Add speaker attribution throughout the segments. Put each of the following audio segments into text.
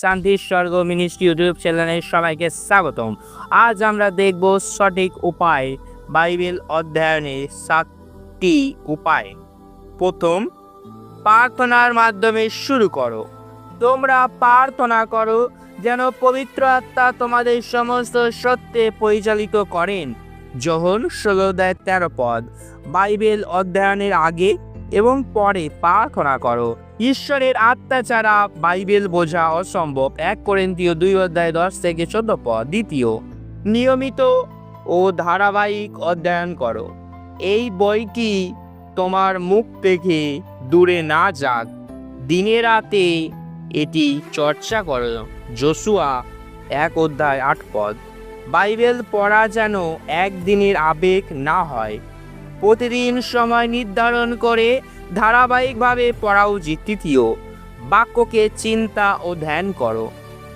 Speaker 1: শান্তির স্বর্গ ministry YouTube চ্যানেলে সবাইকে স্বাগতম। আজ আমরা দেখব সঠিক উপায়, বাইবেল অধ্যয়নের সাতটি উপায়। প্রথম, প্রার্থনার মাধ্যমে শুরু করো। তোমরা প্রার্থনা করো যেন পবিত্র আত্মা তোমাদের সমস্ত সত্যে পরিচালিত করেন। যখন ষোলোদায় তেরো পদ, বাইবেল অধ্যয়নের আগে এবং পরে প্রার্থনা করো। ঈশ্বরের আত্মা ছাড়া বাইবেল বোঝা অসম্ভব। এক করেন্তীয় দুই অধ্যায় দশ থেকে চোদ্দ পদ। দ্বিতীয়, নিয়মিত ও ধারাবাহিক অধ্যয়ন করো। এই বইটি তোমার মুখ থেকে দূরে না যাক? দিনে রাতে এটি চর্চা করো। জসুয়া এক অধ্যায় আট পদ। বাইবেল পড়া যেন একদিনের আবেগ না হয়। প্রতিদিন সময় নির্ধারণ করে ধারাবাহিকভাবে পড়া উচিত তৃতীয়। বাক্যকে চিন্তা ও ধ্যান করো।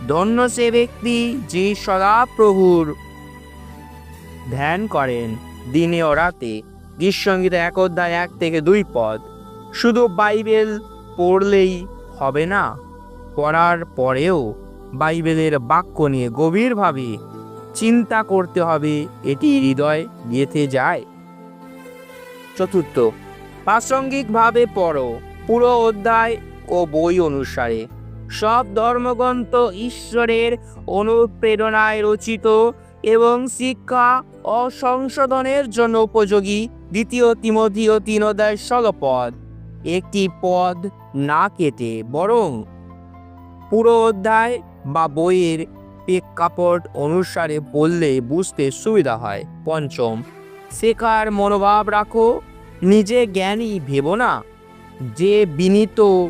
Speaker 1: ধন্য সে ব্যক্তি যে সদা প্রভুর। ধ্যান করেন দিনে ও রাতে। গীতসঙ্গীত এক অধ্যায় এক থেকে দুই পদ। শুধু বাইবেল পড়লেই হবে না, পড়ার পরেও বাইবেলের বাক্য নিয়ে গভীরভাবে চিন্তা করতে হবে, এটি হৃদয় গেঁথে যায়। চতুর্থ প্রাসঙ্গিকভাবে পড়ো, পুরো অধ্যায় ও বই অনুসারে। সব ধর্মগ্রন্থ ঈশ্বরের অনুপ্রেরণায় রচিত এবং শিক্ষা ও সংশোধনের জন্য উপযোগী দ্বিতীয় তিমতীয় তিন অধ্যায় ষোলো পদ। একটি পদ না কেটে বরং পুরো অধ্যায় বা বইয়ের প্রেক্ষাপট অনুসারে বললে বুঝতে সুবিধা হয়। পঞ্চম, শেখার মনোভাব রাখো নিজে জ্ঞানী ভেবো না। যে বিনীত,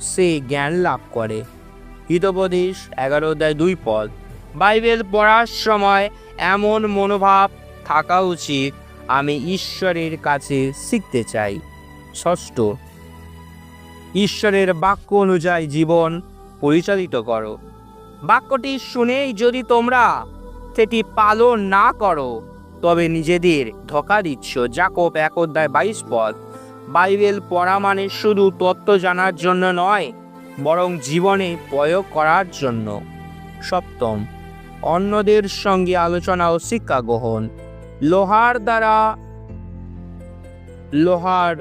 Speaker 1: সে জ্ঞান লাভ করে। হিতোপদেশ এগারো অধ্যায় দুই পদ। বাইবেল পড়ার সময় এমন মনোভাব থাকা উচিত আমি ঈশ্বরের কাছে শিখতে চাই। ষষ্ঠ, ঈশ্বরের বাক্য অনুযায়ী জীবন পরিচালিত করো। বাক্যটি শুনেই যদি তোমরা সেটি পালন না করো তবে নিজেদের ধোকা দিচ্ছ। জাকব এক অধ্যায় বাইশ পদ। বাইবেল পড়া মানে শুধু তত্ত্ব জানার জন্য নয়, বরং জীবনে প্রয়োগ করার জন্য। সপ্তম, অন্যদের সঙ্গে আলোচনা ও শিক্ষা গ্রহণ। লোহার দ্বারা লোহার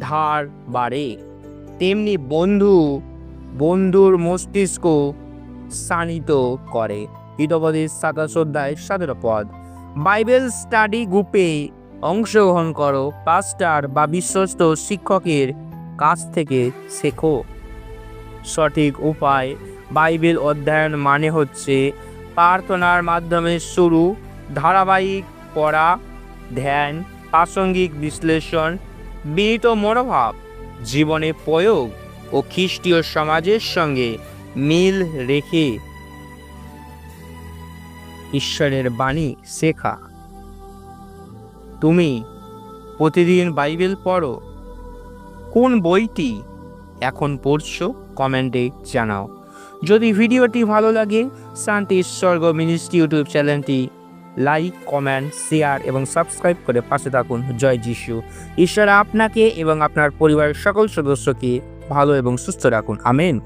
Speaker 1: ধার বাড়ে, তেমনি বন্ধু, বন্ধুর মস্তিষ্ক শানিত করে। হিতপদের সাতাশ অধ্যায় সতেরো পদ। বাইবেল স্টাডি গ্রুপে অংশগ্রহণ করো, পাস্টার বা বিশ্বস্ত শিক্ষকের কাছ থেকে শেখো। সঠিক উপায়, বাইবেল অধ্যয়ন মানে হচ্ছে প্রার্থনার মাধ্যমে শুরু, ধারাবাহিক পড়া, ধ্যান, প্রাসঙ্গিক বিশ্লেষণ, বিনীত মনোভাব, জীবনে প্রয়োগ ও খ্রিস্টীয় সমাজের সঙ্গে মিল রেখে ঈশ্বরের বাণী শেখা। তুমি প্রতিদিন বাইবেল পড়ো। কোন বইটি এখন পড়ছো কমেন্টে জানাও। যদি ভিডিওটি ভালো লাগে, শান্তি স্বর্গ মিনিস্ট্রি ইউটিউব চ্যানেলটি লাইক, কমেন্ট, শেয়ার এবং সাবস্ক্রাইব করে পাশে থাকুন। জয় যিশু। ঈশ্বর আপনাকে এবং আপনার পরিবারের সকল সদস্যকে ভালো এবং সুস্থ রাখুন। আমেন।